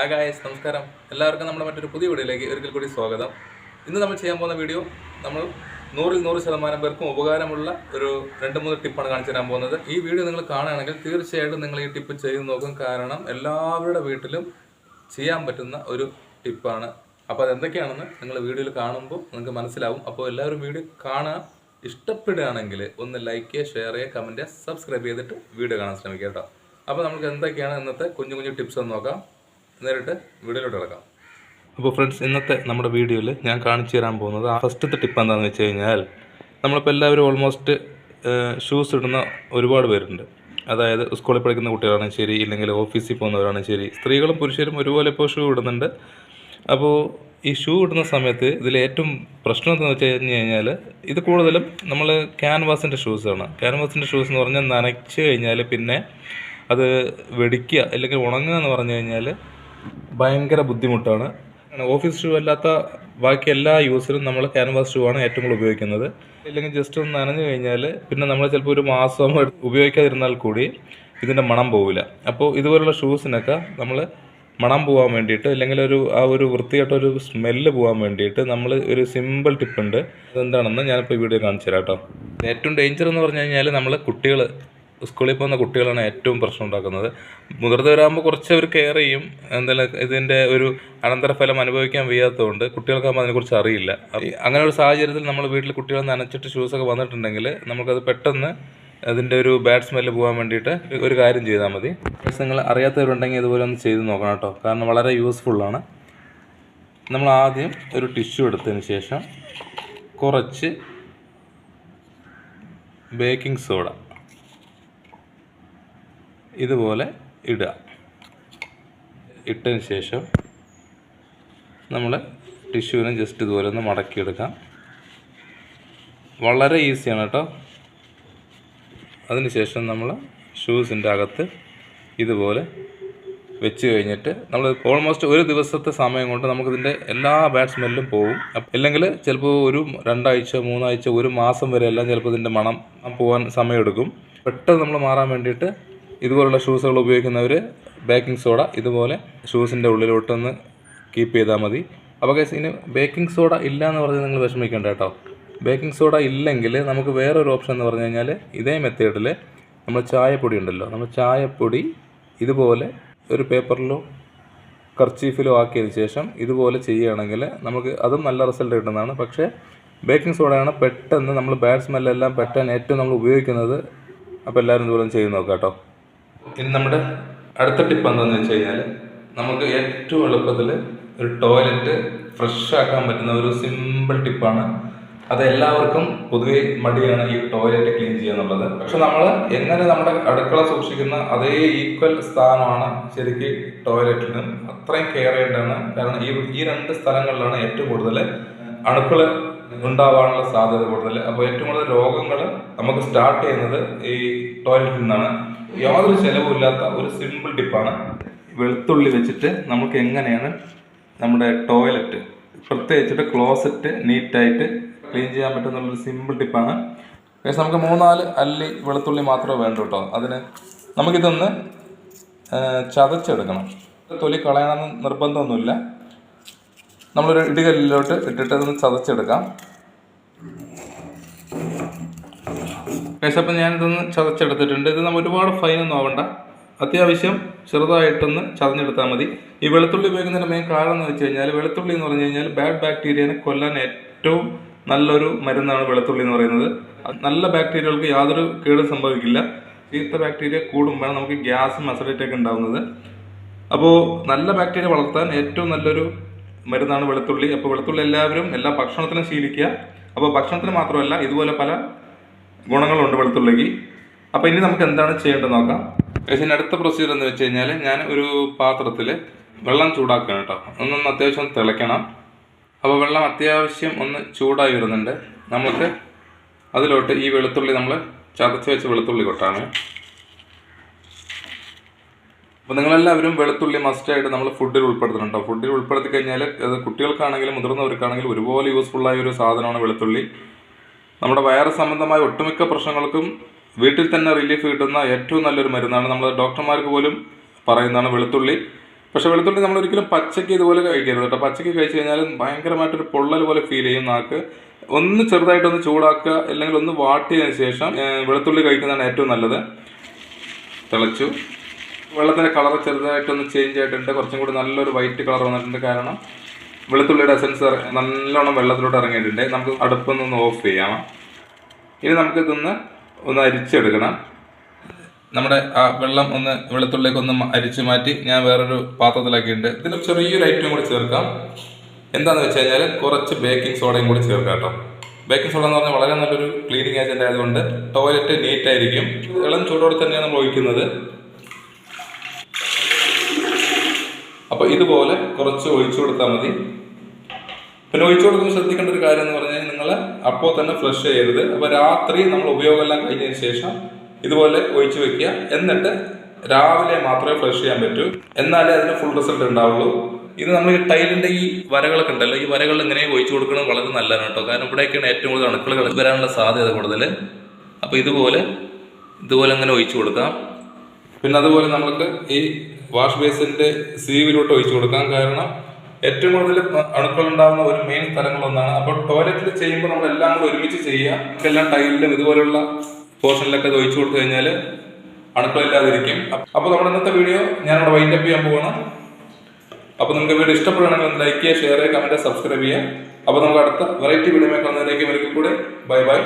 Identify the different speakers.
Speaker 1: Hi guys നമസ്കാരം. എല്ലാവർക്കും നമ്മുടെ മറ്റൊരു പുതിയ വീഡിയോയിലേക്ക് ഒരിക്കൽ കൂടി സ്വാഗതം. ഇന്ന് നമ്മൾ ചെയ്യാൻ പോകുന്ന വീഡിയോ നമ്മൾ നൂറിൽ നൂറ് ശതമാനം പേർക്കും ഉപകാരമുള്ള ഒരു രണ്ട് മൂന്ന് ടിപ്പാണ് കാണിച്ചു തരാൻ പോകുന്നത്. ഈ വീഡിയോ നിങ്ങൾ കാണുകയാണെങ്കിൽ തീർച്ചയായിട്ടും നിങ്ങൾ ഈ ടിപ്പ് ചെയ്ത് നോക്കും. കാരണം എല്ലാവരുടെ വീട്ടിലും ചെയ്യാൻ പറ്റുന്ന ഒരു ടിപ്പാണ് അപ്പോൾ അതെന്തൊക്കെയാണെന്ന് നിങ്ങൾ വീഡിയോയിൽ കാണുമ്പോൾ നിങ്ങൾക്ക് മനസ്സിലാവും. അപ്പോൾ എല്ലാവരും വീഡിയോ കാണുക ഇഷ്ടപ്പെടുകയാണെങ്കിൽ ഒന്ന് ലൈക്ക് ചെയ്യുക ഷെയർ ചെയ്യുക കമന്റ് ചെയ്യുക സബ്സ്ക്രൈബ് ചെയ്തിട്ട് വീഡിയോ കാണാൻ ശ്രമിക്കുക കേട്ടോ. അപ്പോൾ നമുക്ക് എന്തൊക്കെയാണ് ഇന്നത്തെ കുഞ്ഞു കുഞ്ഞു ടിപ്സ് എന്ന് നോക്കാം. നേരിട്ട് വീഡിയോയിലോട്ട് കിടക്കാം. അപ്പോൾ ഫ്രണ്ട്സ് ഇന്നത്തെ നമ്മുടെ വീഡിയോയിൽ ഞാൻ കാണിച്ചു തരാൻ പോകുന്നത് ആ ഫസ്റ്റത്തെ ടിപ്പ് എന്താണെന്ന് വെച്ച് കഴിഞ്ഞാൽ നമ്മളിപ്പോൾ എല്ലാവരും ഓൾമോസ്റ്റ് ഷൂസ് ഇടുന്ന ഒരുപാട് പേരുണ്ട്. അതായത് സ്കൂളിൽ പഠിക്കുന്ന കുട്ടികളാണെങ്കിൽ ശരി ഇല്ലെങ്കിൽ ഓഫീസിൽ പോകുന്നവരാണെങ്കിൽ ശരി സ്ത്രീകളും പുരുഷരും ഒരുപോലെ ഇപ്പോൾ ഷൂ ഇടുന്നുണ്ട്. അപ്പോൾ ഈ ഷൂ ഇടുന്ന സമയത്ത് ഇതിൽ ഏറ്റവും പ്രശ്നം എന്താണെന്ന് വെച്ച് കഴിഞ്ഞ് കഴിഞ്ഞാൽ ഇത് കൂടുതലും നമ്മൾ ക്യാൻവാസിന്റെ ഷൂസാണ് ക്യാൻവാസിന്റെ ഷൂസ് എന്ന് പറഞ്ഞാൽ നനച്ച് കഴിഞ്ഞാൽ പിന്നെ അത് വെടിക്കുക അല്ലെങ്കിൽ ഉണങ്ങുക എന്ന് പറഞ്ഞു കഴിഞ്ഞാൽ ഭയങ്കര ബുദ്ധിമുട്ടാണ്. ഓഫീസ് ഷൂ അല്ലാത്ത ബാക്കി എല്ലാ യൂസിനും നമ്മൾ ക്യാൻവാസ് ഷൂ ആണ് ഏറ്റവും കൂടുതൽ ഉപയോഗിക്കുന്നത്. ഇല്ലെങ്കിൽ ജസ്റ്റ് ഒന്ന് നനഞ്ഞു കഴിഞ്ഞാൽ പിന്നെ നമ്മൾ ചിലപ്പോൾ ഒരു മാസം ഉപയോഗിക്കാതിരുന്നാൽ കൂടി ഇതിന്റെ മണം പോവില്ല. അപ്പോൾ ഇതുപോലുള്ള ഷൂസിനൊക്കെ നമ്മൾ മണം പോകാൻ വേണ്ടിയിട്ട് അല്ലെങ്കിൽ ഒരു ആ ഒരു വൃത്തികെട്ട ഒരു സ്മെല്ല് പോകാൻ വേണ്ടിയിട്ട് നമ്മൾ ഒരു സിമ്പിൾ ടിപ്പുണ്ട് അതെന്താണെന്ന് ഞാനിപ്പോൾ വീഡിയോ കാണിച്ചു തരാം കേട്ടോ. ഏറ്റവും ഡേഞ്ചർ എന്ന് പറഞ്ഞു കഴിഞ്ഞാൽ നമ്മൾ കുട്ടികൾ സ്കൂളിൽ പോകുന്ന കുട്ടികളാണ് ഏറ്റവും പ്രശ്നം ഉണ്ടാക്കുന്നത്. മുതിർന്നവരാകുമ്പോൾ കുറച്ച് അവർ കെയർ ചെയ്യും. എന്തായാലും ഇതിന്റെ ഒരു അനന്തരഫലം അനുഭവിക്കാൻ വയ്യാത്തതുകൊണ്ട് കുട്ടികൾക്കാകുമ്പോൾ അതിനെക്കുറിച്ച് അറിയില്ല. അങ്ങനെ ഒരു സാഹചര്യത്തിൽ നമ്മൾ വീട്ടിൽ കുട്ടികൾ നനച്ചിട്ട് ഷൂസൊക്കെ വന്നിട്ടുണ്ടെങ്കിൽ നമുക്കത് പെട്ടെന്ന് അതിന്റെ ഒരു ബാഡ് സ്മെല്ല് പോകാൻ വേണ്ടിയിട്ട് ഒരു കാര്യം ചെയ്താൽ മതി. നിങ്ങൾ അറിയാത്തവരുണ്ടെങ്കിൽ ഇതുപോലെ ഒന്ന് ചെയ്ത് നോക്കണം കേട്ടോ. കാരണം വളരെ യൂസ്ഫുള്ളാണ് നമ്മൾ ആദ്യം ഒരു ടിഷ്യൂ എടുത്തതിന് ശേഷം കുറച്ച് ബേക്കിംഗ് സോഡ ഇതുപോലെ ഇടുക. ഇട്ടതിന് ശേഷം നമ്മൾ ടിഷ്യൂവിനെ ജസ്റ്റ് ഇതുപോലെ ഒന്ന് മടക്കിയെടുക്കാം. വളരെ ഈസിയാണ് കേട്ടോ. അതിനുശേഷം നമ്മൾ ഷൂസിന്റെ അകത്ത് ഇതുപോലെ വെച്ച് കഴിഞ്ഞിട്ട് നമ്മൾ ഓൾമോസ്റ്റ് ഒരു ദിവസത്തെ സമയം കൊണ്ട് നമുക്കിതിന്റെ എല്ലാ ബാഡ് സ്മെല്ലും പോകും അല്ലെങ്കിൽ ചിലപ്പോൾ ഒരു രണ്ടാഴ്ച മൂന്നാഴ്ച ഒരു മാസം വരെ ചിലപ്പോൾ ഇതിന്റെ മണം പോകാൻ സമയമെടുക്കും. പെട്ടെന്ന് നമ്മൾ മാറാൻ വേണ്ടിയിട്ട് ഇതുപോലുള്ള ഷൂസുകൾ ഉപയോഗിക്കുന്നവർ ബേക്കിംഗ് സോഡ ഇതുപോലെ ഷൂസിന്റെ ഉള്ളിലോട്ടൊന്ന് കീപ്പ് ചെയ്താൽ മതി. അപ്പോൾ കേസ് ഇനി ബേക്കിംഗ് സോഡ ഇല്ല എന്ന് പറഞ്ഞ് നിങ്ങൾ വിഷമിക്കേണ്ട കേട്ടോ. ബേക്കിംഗ് സോഡ ഇല്ലെങ്കിൽ നമുക്ക് വേറൊരു ഓപ്ഷൻ എന്ന് പറഞ്ഞു കഴിഞ്ഞാൽ ഇതേ മെത്തേഡിൽ നമ്മൾ ചായപ്പൊടി ഉണ്ടല്ലോ നമ്മൾ ചായപ്പൊടി ഇതുപോലെ ഒരു പേപ്പറിലോ കർച്ചീഫിലോ ആക്കിയതിന് ശേഷം ഇതുപോലെ ചെയ്യുകയാണെങ്കിൽ നമുക്ക് അതും നല്ല റിസൾട്ട് കിട്ടുന്നതാണ്. പക്ഷേ ബേക്കിംഗ് സോഡയാണ് പെട്ടെന്ന് നമ്മൾ ബാഡ് സ്മെല്ലെല്ലാം പെട്ടെന്ന് ഏറ്റവും നമ്മൾ ഉപയോഗിക്കുന്നത്. അപ്പോൾ എല്ലാവരും ഇതുപോലെ ചെയ്ത് നോക്കാം കേട്ടോ. ഇനി നമ്മുടെ അടുത്ത ടിപ്പ് എന്താണെന്ന് വെച്ച് കഴിഞ്ഞാൽ നമുക്ക് ഏറ്റവും എളുപ്പത്തിൽ ഒരു ടോയ്ലറ്റ് ഫ്രഷ് ആക്കാൻ പറ്റുന്ന ഒരു സിമ്പിൾ ടിപ്പാണ് അത് എല്ലാവർക്കും പൊതുവെ മടിയാണ് ഈ ടോയ്ലറ്റ് ക്ലീൻ ചെയ്യുക എന്നുള്ളത് പക്ഷെ നമ്മൾ എങ്ങനെ നമ്മുടെ അടുക്കള സൂക്ഷിക്കുന്ന അതേ ഈക്വൽ സ്ഥാനമാണ് ശരിക്കും ടോയ്ലറ്റിനും അത്രയും കെയർ ചെയ്യേണ്ടതാണ്. കാരണം ഈ ഈ രണ്ട് സ്ഥലങ്ങളിലാണ് ഏറ്റവും കൂടുതൽ അണുക്കൾ ഉണ്ടാവാനുള്ള സാധ്യത കൂടുതൽ. അപ്പോൾ ഏറ്റവും കൂടുതൽ രോഗങ്ങൾ നമുക്ക് സ്റ്റാർട്ട് ചെയ്യുന്നത് ഈ ടോയ്ലറ്റിൽ നിന്നാണ്. യാതൊരു ചിലവുമില്ലാത്ത ഒരു സിമ്പിൾ ടിപ്പാണ് വെളുത്തുള്ളി വെച്ചിട്ട് നമുക്ക് എങ്ങനെയാണ് നമ്മുടെ ടോയ്ലറ്റ് പ്രത്യേകിച്ചിട്ട് ക്ലോസറ്റ് നീറ്റായിട്ട് ക്ലീൻ ചെയ്യാൻ പറ്റുന്നുള്ളൊരു സിമ്പിൾ ടിപ്പാണ് പക്ഷേ നമുക്ക് മൂന്നാൽ അല്ലി വെളുത്തുള്ളി മാത്രമേ വേണ്ടൂ കേട്ടോ അതിന് നമുക്കിതൊന്ന് ചതച്ചെടുക്കണം. തൊലി കളയണമെന്ന് നിർബന്ധമൊന്നുമില്ല. നമ്മളൊരു ഇടികല്ലിലോട്ട് ഇട്ടിട്ട് അതൊന്ന് ചതച്ചെടുക്കാം. ഗൈസ് അപ്പം ഞാനിതൊന്ന് ചതച്ചെടുത്തിട്ടുണ്ട്. ഇത് നമ്മൾ ഒരുപാട് ഫൈനൊന്നും ആവണ്ട. അത്യാവശ്യം ചെറുതായിട്ടൊന്ന് ചതഞ്ഞെടുത്താൽ മതി. ഈ വെളുത്തുള്ളി ഉപയോഗിക്കുന്നതിന്റെ മെയിൻ കാരണം എന്ന് വെച്ച് കഴിഞ്ഞാൽ വെളുത്തുള്ളി എന്ന് പറഞ്ഞു കഴിഞ്ഞാൽ ബാഡ് ബാക്ടീരിയനെ കൊല്ലാൻ ഏറ്റവും നല്ലൊരു മരുന്നാണ് വെളുത്തുള്ളി എന്ന് പറയുന്നത്. നല്ല ബാക്ടീരിയകൾക്ക് യാതൊരു കേടും സംഭവിക്കില്ല. ചീത്ത ബാക്ടീരിയ കൂടുമ്പോഴാണ് നമുക്ക് ഗ്യാസും അസിഡിറ്റി ഒക്കെ ഉണ്ടാകുന്നത് അപ്പോൾ നല്ല ബാക്ടീരിയ വളർത്താൻ ഏറ്റവും നല്ലൊരു മരുന്നാണ് വെളുത്തുള്ളി. അപ്പോൾ വെളുത്തുള്ളി എല്ലാവരും എല്ലാ ഭക്ഷണത്തിനും ശീലിക്കുക. അപ്പോൾ ഭക്ഷണത്തിന് മാത്രമല്ല ഇതുപോലെ പല ഗുണങ്ങളുണ്ട് വെളുത്തുള്ളിക്ക്. അപ്പോൾ ഇനി നമുക്ക് എന്താണ് ചെയ്യേണ്ടത് നോക്കാം. ഇനി അടുത്ത പ്രൊസീജിയർ എന്ന് വെച്ച് കഴിഞ്ഞാൽ ഞാൻ ഒരു പാത്രത്തിൽ വെള്ളം ചൂടാക്കണം കേട്ടോ. ഒന്നൊന്ന് അത്യാവശ്യം തിളയ്ക്കണം. അപ്പോൾ വെള്ളം അത്യാവശ്യം ഒന്ന് ചൂടായി വരുന്നുണ്ട്. നമുക്ക് അതിലോട്ട് ഈ വെളുത്തുള്ളി നമ്മൾ ചതച്ച് വെച്ച വെളുത്തുള്ളി കൊട്ടാണ്. അപ്പോൾ നിങ്ങളെല്ലാവരും വെളുത്തുള്ളി മസ്റ്റായിട്ട് നമ്മൾ ഫുഡിൽ ഉൾപ്പെടുത്തുന്നുണ്ടോ ഫുഡിൽ ഉൾപ്പെടുത്തി കഴിഞ്ഞാൽ അത് കുട്ടികൾക്കാണെങ്കിലും മുതിർന്നവർക്കാണെങ്കിലും ഒരുപോലെ യൂസ്ഫുള്ളായ ഒരു സാധനമാണ് വെളുത്തുള്ളി. നമ്മുടെ വയറ് സംബന്ധമായ ഒട്ടുമിക്ക പ്രശ്നങ്ങൾക്കും വീട്ടിൽ തന്നെ റിലീഫ് കിട്ടുന്ന ഏറ്റവും നല്ലൊരു മരുന്നാണ് നമ്മൾ ഡോക്ടർമാർക്ക് പോലും പറയുന്നതാണ് വെളുത്തുള്ളി. പക്ഷെ വെളുത്തുള്ളി നമ്മൾ ഒരിക്കലും പച്ചയ്ക്ക് ഇതുപോലെ കഴിക്കരുത് കേട്ടോ. പച്ചയ്ക്ക് കഴിച്ചു കഴിഞ്ഞാൽ ഭയങ്കരമായിട്ടൊരു പൊള്ളൽ പോലെ ഫീൽ ചെയ്യും നാക്ക്. ഒന്ന് ചെറുതായിട്ടൊന്ന് ചൂടാക്കുക അല്ലെങ്കിൽ ഒന്ന് വാട്ടിയതിന് ശേഷം വെളുത്തുള്ളി കഴിക്കുന്നതാണ് ഏറ്റവും നല്ലത്. തിളച്ചു. വെള്ളത്തിന്റെ കളർ ചെറുതായിട്ടൊന്ന് ചേഞ്ച് ആയിട്ടുണ്ട്. കുറച്ചും കൂടി നല്ലൊരു വൈറ്റ് കളർ വന്നിട്ടുണ്ട് കാരണം വെളുത്തുള്ളിയുടെ എസൻസ് നല്ലോണം വെള്ളത്തിലോട്ട് ഇറങ്ങിയിട്ടുണ്ട്. നമുക്ക് അടുപ്പൊന്ന് ഓഫ് ചെയ്യാം. ഇനി നമുക്ക് ഇതൊന്ന് ഒന്ന് അരിച്ചെടുക്കണം. നമ്മുടെ ആ വെള്ളം ഒന്ന് വെളുത്തുള്ളിലേക്ക് ഒന്ന് അരിച്ചു മാറ്റി ഞാൻ വേറൊരു പാത്രത്തിലാക്കിയിട്ടുണ്ട്. ഇതിൽ ചെറിയൊരു ഐറ്റം കൂടി ചേർക്കാം. എന്താണെന്ന് വെച്ച് കഴിഞ്ഞാൽ കുറച്ച് ബേക്കിംഗ് സോഡയും കൂടി ചേർക്കാം കേട്ടോ. ബേക്കിംഗ് സോഡ എന്ന് പറഞ്ഞാൽ വളരെ നല്ലൊരു ക്ലീനിങ് ഏജന്റ് ആയതുകൊണ്ട് ടോയ്ലറ്റ് നീറ്റ് ആയിരിക്കും. ഇളം ചൂടോടെ തന്നെയാണ് നമ്മൾ ഒഴിക്കുന്നത്. അപ്പോൾ ഇതുപോലെ കുറച്ച് ഒഴിച്ചു കൊടുത്താൽ മതി. പിന്നെ ഒഴിച്ചു കൊടുക്കുമ്പോൾ ശ്രദ്ധിക്കേണ്ട ഒരു കാര്യം എന്ന് പറഞ്ഞാൽ നിങ്ങൾ അപ്പോൾ തന്നെ ഫ്ലഷ് ചെയ്യരുത്. അപ്പോൾ രാത്രി നമ്മൾ ഉപയോഗമെല്ലാം കഴിഞ്ഞതിന് ശേഷം ഇതുപോലെ ഒഴിച്ചു വെക്കുക. എന്നിട്ട് രാവിലെ മാത്രമേ ഫ്ലഷ് ചെയ്യാൻ പറ്റൂ. എന്നാലേ അതിന് ഫുൾ റിസൾട്ട് ഉണ്ടാവുള്ളൂ. ഇത് നമ്മൾ ഈ ടൈലിന്റെ ഈ വരകളൊക്കെ ഉണ്ടല്ലോ. ഈ വരകൾ ഇങ്ങനെ ഒഴിച്ചു കൊടുക്കുന്നത് വളരെ നല്ലതാണ് കേട്ടോ. കാരണം ഇവിടെയൊക്കെയാണ് ഏറ്റവും കൂടുതൽ അണുക്കൾ വരാനുള്ള സാധ്യത കൂടുതൽ അപ്പോൾ ഇതുപോലെ ഇതുപോലെ അങ്ങനെ ഒഴിച്ചു കൊടുക്കാം. പിന്നെ അതുപോലെ നമുക്ക് ഈ വാഷ് ബേസിന്റെ സീവിലോട്ട് ഒഴിച്ചു കൊടുക്കാം. കാരണം ഏറ്റവും കൂടുതൽ അണുക്കൾ ഉണ്ടാകുന്ന ഒരു മെയിൻ സ്ഥലങ്ങളൊന്നാണ്. അപ്പോൾ ടോയ്ലറ്റിൽ ചെയ്യുമ്പോൾ നമ്മൾ എല്ലാം കൂടെ ഒരുമിച്ച് ചെയ്യുക. എല്ലാം ടൈലിലും ഇതുപോലുള്ള പോർഷനിലൊക്കെ ഒഴിച്ചു കൊടുത്തു കഴിഞ്ഞാൽ അണുക്കളില്ലാതിരിക്കും. അപ്പോൾ നമ്മുടെ ഇന്നത്തെ വീഡിയോ ഞാനിവിടെ വൈൻഡപ്പ് ചെയ്യാൻ പോകണം അപ്പോൾ നിങ്ങൾക്ക് വീഡിയോ ഇഷ്ടപ്പെടുകയാണെങ്കിൽ ഒന്ന് ലൈക്ക് ചെയ്യുക ഷെയർ ചെയ്യുക കമന്റ് സബ്സ്ക്രൈബ് ചെയ്യുക. അപ്പോൾ നമുക്ക് അടുത്ത വെറൈറ്റി വീഡിയോ കാണുന്നതിലേക്ക് ഒരിക്കൽ കൂടെ. Bye bye